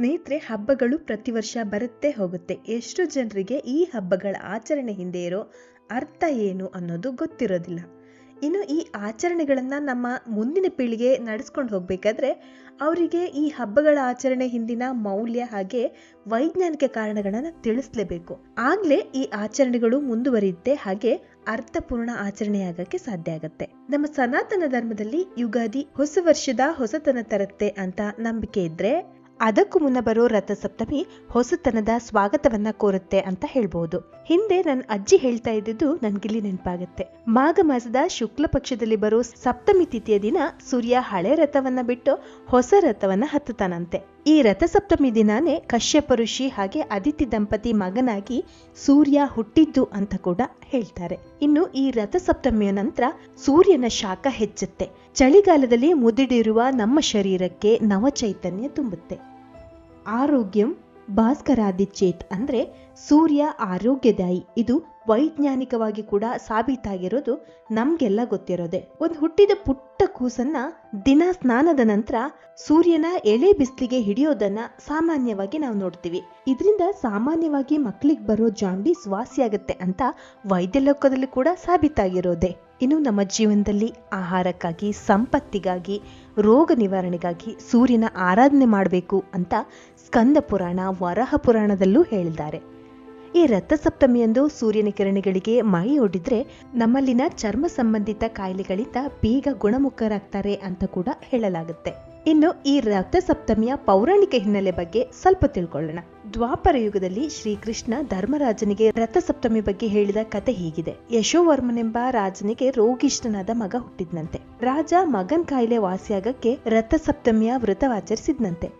ಸ್ನೇಹಿತರೆ, ಹಬ್ಬಗಳು ಪ್ರತಿ ವರ್ಷ ಬರುತ್ತೆ ಹೋಗುತ್ತೆ. ಎಷ್ಟು ಜನರಿಗೆ ಈ ಹಬ್ಬಗಳ ಆಚರಣೆ ಹಿಂದೆ ಇರೋ ಅರ್ಥ ಏನು ಅನ್ನೋದು ಗೊತ್ತಿರೋದಿಲ್ಲ. ಇನ್ನು ಈ ಆಚರಣೆಗಳನ್ನು ನಮ್ಮ ಮುಂದಿನ ಪೀಳಿಗೆ ನಡೆಸ್ಕೊಂಡು ಹೋಗಬೇಕಾದ್ರೆ, ಅವರಿಗೆ ಈ ಹಬ್ಬಗಳ ಆಚರಣೆ ಹಿಂದಿನ ಮೌಲ್ಯ ಹಾಗೆ ವೈಜ್ಞಾನಿಕ ಕಾರಣಗಳನ್ನು ತಿಳಿಸ್ಲೇಬೇಕು. ಆಗಲೇ ಈ ಆಚರಣೆಗಳು ಮುಂದುವರಿಯುತ್ತೆ, ಹಾಗೆ ಅರ್ಥಪೂರ್ಣ ಆಚರಣೆಯಾಗಕ್ಕೆ ಸಾಧ್ಯ ಆಗತ್ತೆ. ನಮ್ಮ ಸನಾತನ ಧರ್ಮದಲ್ಲಿ ಯುಗಾದಿ ಹೊಸ ವರ್ಷದ ಹೊಸತನ ತರುತ್ತೆ ಅಂತ ನಂಬಿಕೆ ಇದ್ರೆ ಅದಕ್ಕೂ ಮುನ್ನ ಬರೋ ರಥಸಪ್ತಮಿ ಹೊಸತನದ ಸ್ವಾಗತವನ್ನ ಕೋರುತ್ತೆ ಅಂತ ಹೇಳ್ಬಹುದು ಹಿಂದೆ ನನ್ನ ಅಜ್ಜಿ ಹೇಳ್ತಾ ಇದ್ದಿದ್ದು ನನ್ಗಿಲ್ಲಿ ನೆನಪಾಗುತ್ತೆ. ಮಾಘ ಮಾಸದ ಶುಕ್ಲ ಪಕ್ಷದಲ್ಲಿ ಬರೋ ಸಪ್ತಮಿ ತಿಥಿಯ ದಿನ ಸೂರ್ಯ ಹಳೆ ರಥವನ್ನ ಬಿಟ್ಟು ಹೊಸ ರಥವನ್ನ ಹತ್ತುತ್ತಾನಂತೆ. ಈ ರಥಸಪ್ತಮಿ ದಿನಾನೇ ಕಶ್ಯಪ ಋಷಿ ಹಾಗೆ ಅದಿತಿ ದಂಪತಿ ಮಗನಾಗಿ ಸೂರ್ಯ ಹುಟ್ಟಿದ್ದು ಅಂತ ಕೂಡ ಹೇಳ್ತಾರೆ. ಇನ್ನು ಈ ರಥಸಪ್ತಮಿಯ ನಂತರ ಸೂರ್ಯನ ಶಾಖ ಹೆಚ್ಚುತ್ತೆ. ಚಳಿಗಾಲದಲ್ಲಿ ಮುದಿಡಿರುವ ನಮ್ಮ ಶರೀರಕ್ಕೆ ನವಚೈತನ್ಯ ತುಂಬುತ್ತೆ. ಆರೋಗ್ಯಂ ಭಾಸ್ಕರಾದಿಚೇತ್ ಅಂದ್ರೆ ಸೂರ್ಯ ಆರೋಗ್ಯದಾಯಿ. ಇದು ವೈಜ್ಞಾನಿಕವಾಗಿ ಕೂಡ ಸಾಬೀತಾಗಿರೋದು ನಮ್ಗೆಲ್ಲ ಗೊತ್ತಿರೋದೆ. ಒಂದು ಹುಟ್ಟಿದ ಪುಟ್ಟ ಕೂಸನ್ನ ದಿನ ಸ್ನಾನದ ನಂತರ ಸೂರ್ಯನ ಎಳೆ ಬಿಸಿಲಿಗೆ ಹಿಡಿಯೋದನ್ನ ಸಾಮಾನ್ಯವಾಗಿ ನಾವು ನೋಡ್ತೀವಿ. ಇದರಿಂದ ಸಾಮಾನ್ಯವಾಗಿ ಮಕ್ಕಳಿಗೆ ಬರೋ ಜಾಂಡೀಸ್ ವಾಸಿಯಾಗುತ್ತೆ ಅಂತ ವೈದ್ಯ ಲೋಕದಲ್ಲಿ ಕೂಡ ಸಾಬೀತಾಗಿರೋದೆ. ಇನ್ನು ನಮ್ಮ ಜೀವನದಲ್ಲಿ ಆಹಾರಕ್ಕಾಗಿ, ಸಂಪತ್ತಿಗಾಗಿ, ರೋಗ ನಿವಾರಣೆಗಾಗಿ ಸೂರ್ಯನ ಆರಾಧನೆ ಮಾಡಬೇಕು ಅಂತ ಸ್ಕಂದ ಪುರಾಣ, ವರಹ ಪುರಾಣದಲ್ಲೂ ಹೇಳಿದ್ದಾರೆ. ಈ ರಥಸಪ್ತಮಿಯಂದು ಸೂರ್ಯನ ಕಿರಣಗಳಿಗೆ ಮೈ ಒಡ್ಡಿದ್ರೆ ನಮ್ಮಲ್ಲಿನ ಚರ್ಮ ಸಂಬಂಧಿತ ಕಾಯಿಲೆಗಳಿಂದ ಬೇಗ ಗುಣಮುಖರಾಗ್ತಾರೆ ಅಂತ ಕೂಡ ಹೇಳಲಾಗುತ್ತೆ. ಇನ್ನು ಈ ರಥಸಪ್ತಮಿಯ ಪೌರಾಣಿಕ ಹಿನ್ನೆಲೆ ಬಗ್ಗೆ ಸ್ವಲ್ಪ ತಿಳ್ಕೊಳ್ಳೋಣ. ದ್ವಾಪರ ಯುಗದಲ್ಲಿ ಶ್ರೀಕೃಷ್ಣ ಧರ್ಮರಾಜನಿಗೆ ರಥಸಪ್ತಮಿ ಬಗ್ಗೆ ಹೇಳಿದ ಕತೆ ಹೀಗಿದೆ. ಯಶೋವರ್ಮನೆಂಬ ರಾಜನಿಗೆ ರೋಗಿಷ್ಠನಾದ ಮಗ ಹುಟ್ಟಿದ್ನಂತೆ. ರಾಜ ಮಗನ್ ಕಾಯಿಲೆ ವಾಸಿಯಾಗಕ್ಕೆ ರಥಸಪ್ತಮಿಯ ವ್ರತವಾಚರಿಸಿದ್ನಂತೆ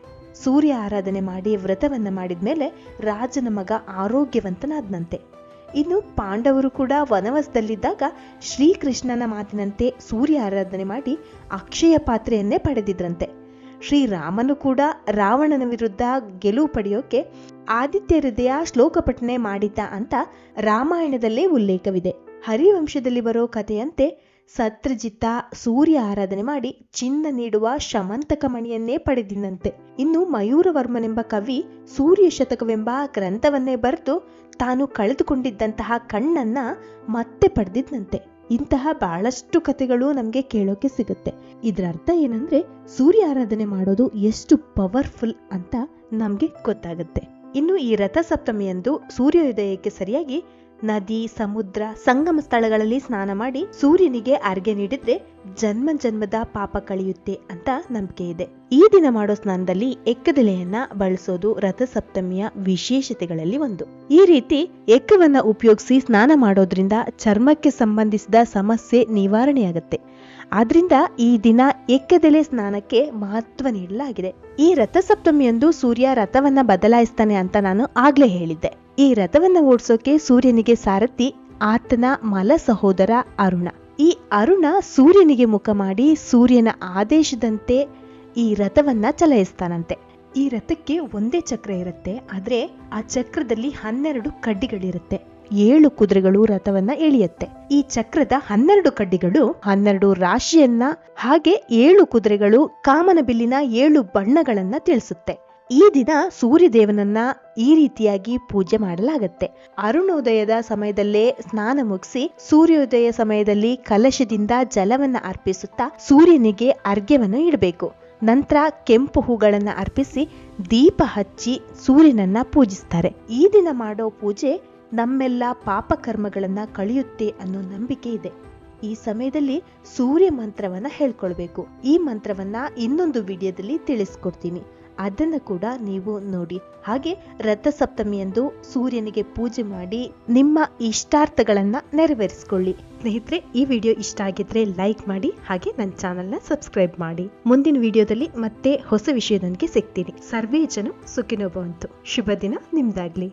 ಸೂರ್ಯ ಆರಾಧನೆ ಮಾಡಿ ವ್ರತವನ್ನ ಮಾಡಿದ್ಮೇಲೆ ರಾಜನ ಮಗ ಆರೋಗ್ಯವಂತನಾದ್ನಂತೆ. ಇನ್ನು ಪಾಂಡವರು ಕೂಡ ವನವಾಸದಲ್ಲಿದ್ದಾಗ ಶ್ರೀಕೃಷ್ಣನ ಮಾತಿನಂತೆ ಸೂರ್ಯ ಆರಾಧನೆ ಮಾಡಿ ಅಕ್ಷಯ ಪಾತ್ರೆಯನ್ನೇ ಪಡೆದಿದ್ರಂತೆ. ಶ್ರೀರಾಮನು ಕೂಡ ರಾವಣನ ವಿರುದ್ಧ ಗೆಲುವು ಪಡೆಯೋಕೆ ಆದಿತ್ಯ ಹೃದಯ ಶ್ಲೋಕ ಪಠನೆ ಮಾಡಿದ್ದ ಅಂತ ರಾಮಾಯಣದಲ್ಲೇ ಉಲ್ಲೇಖವಿದೆ. ಹರಿವಂಶದಲ್ಲಿ ಬರೋ ಕಥೆಯಂತೆ ಸತ್ರಜಿತ್ತ ಸೂರ್ಯ ಆರಾಧನೆ ಮಾಡಿ ಚಿನ್ನ ನೀಡುವ ಶಮಂತಕ ಮಣಿಯನ್ನೇ ಪಡೆದಿನಂತೆ. ಇನ್ನು ಮಯೂರವರ್ಮನೆಂಬ ಕವಿ ಸೂರ್ಯ ಶತಕವೆಂಬ ಗ್ರಂಥವನ್ನೇ ಬರೆದು ತಾನು ಕಳೆದುಕೊಂಡಿದ್ದಂತಹ ಕಣ್ಣನ್ನ ಮತ್ತೆ ಪಡೆದಿದ್ನಂತೆ. ಇಂತಹ ಬಹಳಷ್ಟು ಕಥೆಗಳು ನಮಗೆ ಕೇಳೋಕೆ ಸಿಗುತ್ತೆ. ಇದರ ಅರ್ಥ ಏನಂದ್ರೆ ಸೂರ್ಯ ಆರಾಧನೆ ಮಾಡೋದು ಎಷ್ಟು ಪವರ್ಫುಲ್ ಅಂತ ನಮ್ಗೆ ಗೊತ್ತಾಗುತ್ತೆ. ಇನ್ನು ಈ ರಥಸಪ್ತಮಿಯಂದು ಸೂರ್ಯೋದಯಕ್ಕೆ ಸರಿಯಾಗಿ ನದಿ, ಸಮುದ್ರ, ಸಂಗಮ ಸ್ಥಳಗಳಲ್ಲಿ ಸ್ನಾನ ಮಾಡಿ ಸೂರ್ಯನಿಗೆ ಅರ್ಘ್ಯ ನೀಡಿದ್ರೆ ಜನ್ಮ ಜನ್ಮದ ಪಾಪ ಕಳೆಯುತ್ತೆ ಅಂತ ನಂಬಿಕೆ ಇದೆ. ಈ ದಿನ ಮಾಡೋ ಸ್ನಾನದಲ್ಲಿ ಎಕ್ಕದೆಲೆಯನ್ನ ಬಳಸೋದು ರಥಸಪ್ತಮಿಯ ವಿಶೇಷತೆಗಳಲ್ಲಿ ಒಂದು. ಈ ರೀತಿ ಎಕ್ಕವನ್ನ ಉಪಯೋಗಿಸಿ ಸ್ನಾನ ಮಾಡೋದ್ರಿಂದ ಚರ್ಮಕ್ಕೆ ಸಂಬಂಧಿಸಿದ ಸಮಸ್ಯೆ ನಿವಾರಣೆಯಾಗುತ್ತೆ. ಆದ್ರಿಂದ ಈ ದಿನ ಎಕ್ಕದೆಲೆ ಸ್ನಾನಕ್ಕೆ ಮಹತ್ವ ನೀಡಲಾಗಿದೆ. ಈ ರಥಸಪ್ತಮಿಯಂದು ಸೂರ್ಯ ರಥವನ್ನ ಬದಲಾಯಿಸ್ತಾನೆ ಅಂತ ನಾನು ಆಗ್ಲೇ ಹೇಳಿದ್ದೆ. ಈ ರಥವನ್ನ ಓಡಿಸೋಕೆ ಸೂರ್ಯನಿಗೆ ಸಾರಥಿ, ಆತನ ಮಲ ಸಹೋದರ ಅರುಣ. ಈ ಅರುಣ ಸೂರ್ಯನಿಗೆ ಮುಖ ಮಾಡಿ ಸೂರ್ಯನ ಆದೇಶದಂತೆ ಈ ರಥವನ್ನ ಚಲಾಯಿಸ್ತಾನಂತೆ. ಈ ರಥಕ್ಕೆ ಒಂದೇ ಚಕ್ರ ಇರುತ್ತೆ, ಆದ್ರೆ ಆ ಚಕ್ರದಲ್ಲಿ ಹನ್ನೆರಡು ಕಡ್ಡಿಗಳಿರುತ್ತೆ. ಏಳು ಕುದುರೆಗಳು ರಥವನ್ನ ಎಳೆಯುತ್ತೆ. ಈ ಚಕ್ರದ ಹನ್ನೆರಡು ಕಡ್ಡಿಗಳು ಹನ್ನೆರಡು ರಾಶಿಯನ್ನ ಹಾಗೆ ಏಳು ಕುದುರೆಗಳು ಕಾಮನಬಿಲ್ಲಿನ ಏಳು ಬಣ್ಣಗಳನ್ನ ತಿಳಿಸುತ್ತೆ. ಈ ದಿನ ಸೂರ್ಯದೇವನನ್ನ ಈ ರೀತಿಯಾಗಿ ಪೂಜೆ ಮಾಡಲಾಗತ್ತೆ. ಅರುಣೋದಯದ ಸಮಯದಲ್ಲೇ ಸ್ನಾನ ಮುಗಿಸಿ ಸೂರ್ಯೋದಯ ಸಮಯದಲ್ಲಿ ಕಲಶದಿಂದ ಜಲವನ್ನ ಅರ್ಪಿಸುತ್ತಾ ಸೂರ್ಯನಿಗೆ ಅರ್ಘ್ಯವನ್ನು ಇಡಬೇಕು. ನಂತರ ಕೆಂಪು ಹೂಗಳನ್ನು ಅರ್ಪಿಸಿ ದೀಪ ಹಚ್ಚಿ ಸೂರ್ಯನನ್ನ ಪೂಜಿಸ್ತಾರೆ. ಈ ದಿನ ಮಾಡೋ ಪೂಜೆ ನಮ್ಮೆಲ್ಲ ಪಾಪ ಕರ್ಮಗಳನ್ನ ಕಳೆಯುತ್ತೆ ಅನ್ನೋ ನಂಬಿಕೆ ಇದೆ. ಈ ಸಮಯದಲ್ಲಿ ಸೂರ್ಯ ಮಂತ್ರವನ್ನ ಹೇಳ್ಕೊಳ್ಬೇಕು. ಈ ಮಂತ್ರವನ್ನ ಇನ್ನೊಂದು ವಿಡಿಯೋದಲ್ಲಿ ತಿಳಿಸ್ಕೊಡ್ತೀನಿ. ಅದನ್ನ ಕೂಡ ನೀವು ನೋಡಿ. ಹಾಗೆ ರಥಸಪ್ತಮಿಯಂದು ಸೂರ್ಯನಿಗೆ ಪೂಜೆ ಮಾಡಿ ನಿಮ್ಮ ಇಷ್ಟಾರ್ಥಗಳನ್ನು ನೆರವೇರಿಸಿಕೊಳ್ಳಿ. ಸ್ನೇಹಿತರೆ, ಈ ವಿಡಿಯೋ ಇಷ್ಟ ಆಗಿದ್ರೆ ಲೈಕ್ ಮಾಡಿ, ಹಾಗೆ ನನ್ನ ಚಾನೆಲ್ನ ಸಬ್ಸ್ಕ್ರೈಬ್ ಮಾಡಿ. ಮುಂದಿನ ವಿಡಿಯೋದಲ್ಲಿ ಮತ್ತೆ ಹೊಸ ವಿಷಯದೊಂದಿಗೆ ಸಿಗ್ತೀನಿ. ಸರ್ವೇ ಜನ ಸುಖಿನೋ ಭವಂತು. ಶುಭ ದಿನ ನಿಮ್ದಾಗ್ಲಿ.